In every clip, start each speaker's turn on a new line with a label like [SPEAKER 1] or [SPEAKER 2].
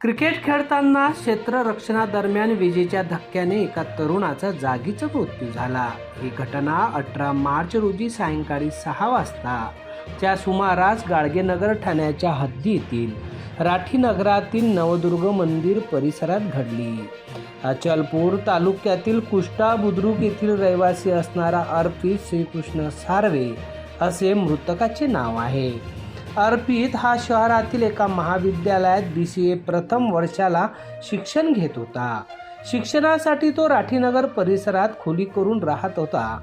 [SPEAKER 1] Cricket खेळताना क्षेत्ररक्षणादरम्यान विजेच्या धक्क्याने एका तरुणाचा जागीच मृत्यू झाला. ही घटना अठरा मार्च रोजी सायंकाळी सहा वाजता च्या सुमारास गाडगेनगर ठाण्याच्या हद्दीतील राठी नगरातील नवदुर्ग मंदिर परिसरात घडली. अचलपूर तालुक्यातील कुष्टा बुद्रुक येथील रहिवासी असणारा अर्पित श्रीकृष्ण सार्वे असे मृतकाचे नाव आहे. अर्पित हा शहरातील एका महाविद्यालयात बी सी ए प्रथम वर्षाला शिक्षण घेत होता. शिक्षणासाठी तो राठीनगर परिसरात खोली करून राहत होता.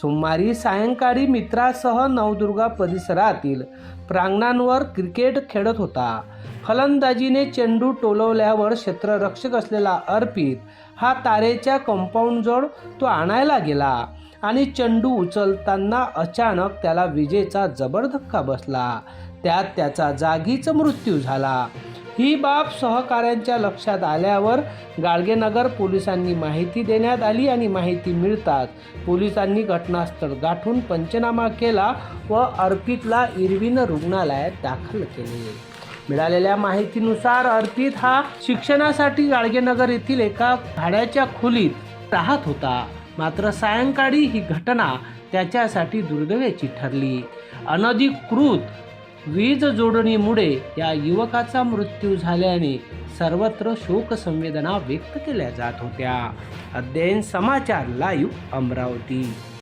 [SPEAKER 1] सोमवारी सायंकाळी मित्रासह नवदुर्गा परिसरातील प्रांगणांवर क्रिकेट खेळत होता. फलंदाजीने चेंडू टोलवल्यावर क्षेत्ररक्षक असलेला अर्पित हा तारेच्या कंपाऊंडजवळ तो आणायला गेला आणि चेंडू उचलताना अचानक त्याला विजेचा जबर धक्का बसला. त्यात त्याचा जागीच मृत्यू झाला. ही बाब सहकाऱ्यांच्या लक्षात आल्यावर गाडगेनगर पोलिसांनी माहिती देण्यात आली आणि माहिती मिळताच पोलिसांनी घटनास्थळ गाठून पंचनामा केला व अर्पितला इरविन रुग्णालयात दाखल केले. मिळालेल्या माहितीनुसार अर्पित हा शिक्षणासाठी गाडगेनगर येथील एका भाड्याच्या खोलीत राहत होता. मात्र सायंकाळी ही घटना त्याच्यासाठी दुर्दैवाची ठरली. अनधिकृत वीज जोडणीमुळे या युवकाचा मृत्यू झाल्याने सर्वत्र शोकसंवेदना व्यक्त केल्या जात होत्या. अध्ययन समाचार लाईव्ह अमरावती.